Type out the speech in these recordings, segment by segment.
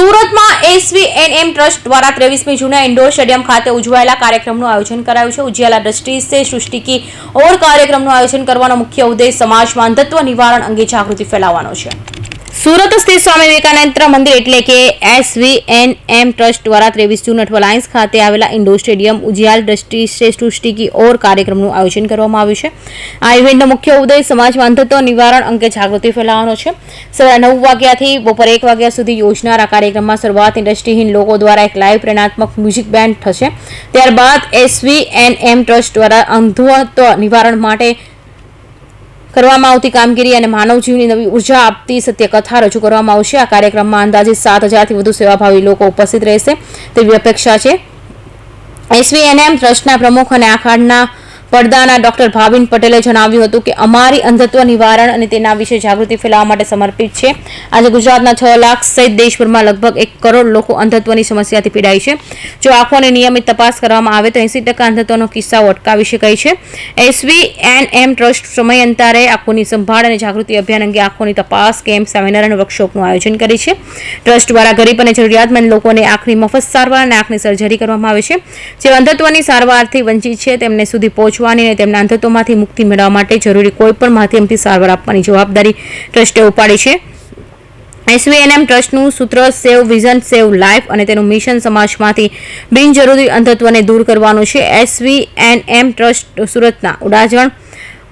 સુરતમાં એસવીએનએમ ટ્રસ્ટ દ્વારા ત્રેવીસમી જૂને ઇન્ડોર સ્ટેડિયમ ખાતે ઉજવાયેલા કાર્યક્રમનું આયોજન કરાયું છે. ઉજ્યાલા દ્રષ્ટિ સે ઓર કાર્યક્રમનું આયોજન કરવાનો મુખ્ય ઉદ્દેશ સમાજમાં અંધત્વ નિવારણ અંગે જાગૃતિ ફેલાવવાનો છે. સુરત સ્થિત સ્વામી વિવેકાનંદ મંદિર એટલે કે એસવીએનએમ ટ્રસ્ટ દ્વારા ત્રેવીસ જૂન અઠવા લાયન્સ ખાતે આવેલા ઇન્ડોર સ્ટેડિયમ ઉજિયાલ દ્રષ્ટિ શ્રેષ્ઠ સૃષ્ટિ કી ઓર કાર્યક્રમનું આયોજન કરવામાં આવ્યું છે. આ ઇવેન્ટનો મુખ્ય ઉદ્દેશ સમાજમાં અંધત્વ નિવારણ અંગે જાગૃતિ ફેલાવવાનો છે. સવારે નવ વાગ્યાથી બપોરે એક વાગ્યા સુધી યોજનાર આ કાર્યક્રમમાં શરૂઆત ઇન્ડસ્ટ્રીહીન લોકો દ્વારા એક લાઇવ પ્રેરણાત્મક મ્યુઝિક બેન્ડ થશે. ત્યારબાદ એસવીએનએમ ટ્રસ્ટ દ્વારા અંધત્વ નિવારણ માટે કરવામાં આવતી કામગીરી અને માનવજીવની નવી ઊર્જા આપતી સત્ય કથા રજૂ કરવામાં આવશે. આ કાર્યક્રમમાં અંદાજે સાત હજારથી વધુ સેવાભાવી લોકો ઉપસ્થિત રહેશે. તેવી અપેક્ષા છે. એસવીએનએમ ટ્રસ્ટના પ્રમુખ અને આખાડના પડદાના ડોક્ટર ભાવિન પટેલે જણાવ્યું હતું કે અમારી અંધત્વ નિવારણ અને તેના વિશે જાગૃતિ ફેલાવવા માટે સમર્પિત છે. આજે ગુજરાતના છ લાખ સહિત દેશભરમાં લગભગ એક કરોડ લોકો અંધત્વની સમસ્યાથી પીડાય છે. જો આંખોની નિયમિત તપાસ કરવામાં આવે તો એંસી ટકા અંધત્વનો કિસ્સાઓ અટકાવી શકાય છે. એસવી એન એમ ટ્રસ્ટ સમયાંતરે આંખોની સંભાળ અને જાગૃતિ અભિયાન અંગે આંખોની તપાસ, કેમ્પ, સેમિનાર અને વર્કશોપનું આયોજન કરે છે. ટ્રસ્ટ દ્વારા ગરીબ અને જરૂરિયાતમંદ લોકોને આંખની મફત સારવાર અને આંખની સર્જરી કરવામાં આવે છે. જે અંધત્વની સારવારથી વંચિત છે, તેમને સુધી પહોંચવાની તેમના અંધત્વમાંથી મુક્તિ મેળવવા માટે જરૂરી કોઈપણ માધ્યમથી સારવાર આપવાની જવાબદારી ટ્રસ્ટે ઉપાડી છે. એસવીએનએમ ટ્રસ્ટનું સૂત્ર સેવ વિઝન સેવ લાઈફ અને તેનું મિશન સમાજમાંથી બિનજરૂરી અંધત્વને દૂર કરવાનું છે. એસવીએનએમ ટ્રસ્ટ સુરતના ઉડાજણ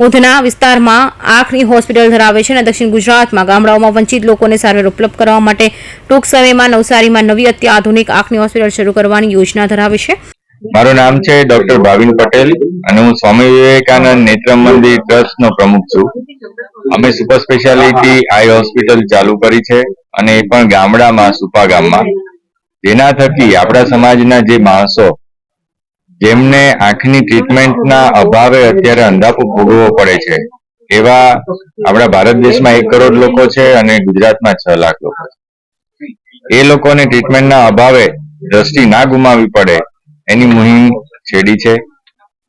ઉધના વિસ્તારમાં આંખની હોસ્પિટલ ધરાવે છે અને દક્ષિણ ગુજરાતમાં ગામડાઓમાં વંચિત લોકોને સારવાર ઉપલબ્ધ કરવા માટે ટૂંક સમયમાં નવસારીમાં નવી અત્યાધુનિક આંખની હોસ્પિટલ શરૂ કરવાની યોજના ધરાવે છે. મારું નામ છે ડોક્ટર ભાવિન પટેલ અને હું સ્વામી વિવેકાનંદ નેત્ર મંદિર ટ્રસ્ટ નો પ્રમુખ છું. અમે સુપર સ્પેશિયાલિટી આઈ હોસ્પિટલ ચાલુ કરી છે અને એ પણ ગામડામાં, સુપા ગામમાં. જેના થકી આપણા સમાજના જે માણસો, જેમને આંખની ટ્રીટમેન્ટના અભાવે અત્યારે અંધાપો ભોગવવો પડે છે, એવા આપણા ભારત દેશમાં એક કરોડ લોકો છે અને ગુજરાતમાં છ લાખ લોકો છે. એ લોકોને ટ્રીટમેન્ટના અભાવે દ્રષ્ટિ ના ગુમાવી પડે એની મુહિમ છેડી છે.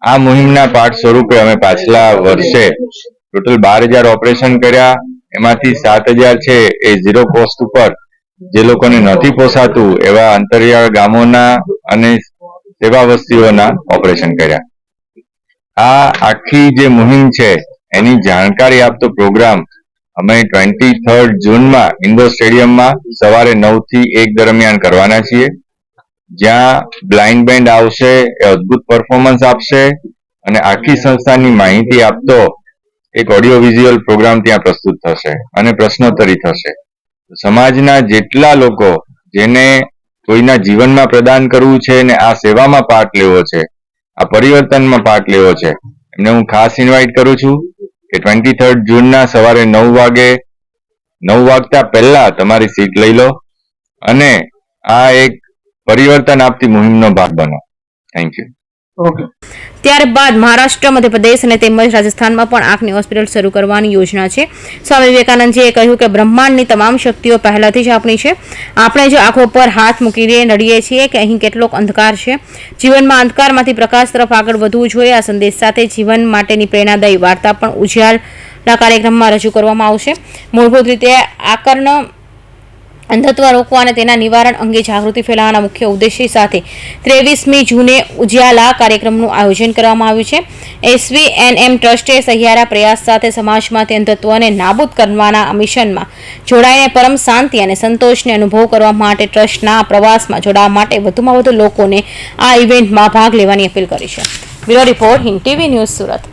આ મુહિમના પાઠ સ્વરૂપે અમે પાછલા વર્ષે ટોટલ બાર હજાર ઓપરેશન કર્યા. એમાંથી સાત હજાર છે એ ઝીરો કોસ્ટ ઉપર. જે લોકોને નથી પોસાતું એવા અંતરિયાળ ગામોના અને સેવા વસ્તીઓના ઓપરેશન કર્યા. આ આખી જે મુહિમ છે, એની જાણકારી આપતો પ્રોગ્રામ અમે ટ્વેન્ટી થર્ડ જૂનમાં ઇન્ડોર સ્ટેડિયમમાં સવારે નવથી એક દરમિયાન કરવાના છીએ. જ્યાં બ્લાઇન્ડ બેન્ડ આવશે, એ અદ્ભુત પરફોર્મન્સ આપશે અને આખી સંસ્થાની માહિતી આપતો એક ઓડિયો વિઝ્યુઅલ પ્રોગ્રામ ત્યાં પ્રસ્તુત થશે અને પ્રશ્નોત્તરી થશે. સમાજના જેટલા લોકો જેને કોઈના જીવનમાં પ્રદાન કરવું છે ને આ સેવામાં પાર્ટ લેવો છે, આ પરિવર્તનમાં પાર્ટ લેવો છે, એમને હું ખાસ ઇન્વાઇટ કરું છું કે ટ્વેન્ટી થર્ડ જૂનના સવારે નવ વાગે, નવ વાગતા પહેલા તમારી સીટ લઈ લો અને આ એક પરિવર્તન આપતી મુહિમનો ભાગ બનો. થેન્ક યુ ત્યારબાદ મહારાષ્ટ્ર મધ્યપ્રદેશ અને તેમજ રાજસ્થાનમાં પણ આંખની હોસ્પિટલ શરૂ કરવાની યોજના છે. સ્વામી વિવેકાનંદજીએ કહ્યું કે બ્રહ્માંડની તમામ શક્તિઓ પહેલાથી જ આપણી છે. આપણે જો આંખો પર હાથ મૂકીને નડીએ છીએ કે અહીં કેટલોક અંધકાર છે. જીવનમાં અંધકારમાંથી પ્રકાશ તરફ આગળ વધવું જોઈએ. આ સંદેશ સાથે જીવન માટેની પ્રેરણાદાયી વાર્તા પણ ઉજ્યાલના કાર્યક્રમમાં રજૂ કરવામાં આવશે. મૂળભૂત રીતે આકર્ણ અંધત્વ રોકવા અને તેના નિવારણ અંગે જાગૃતિ ફેલાવવાના મુખ્ય ઉદ્દેશ્ય સાથે ત્રેવીસમી જૂને ઉજ્યાલા કાર્યક્રમનું આયોજન કરવામાં આવ્યું છે. એસવીએનએમ ટ્રસ્ટે સહિયારા પ્રયાસ સાથે સમાજમાંથી અંધત્વને નાબૂદ કરવાના મિશનમાં જોડાઈને પરમ શાંતિ અને સંતોષને અનુભવ કરવા માટે ટ્રસ્ટના પ્રવાસમાં જોડાવા માટે વધુમાં વધુ લોકોને આ ઇવેન્ટમાં ભાગ લેવાની અપીલ કરી છે. Bureau report Hind TV news Surat.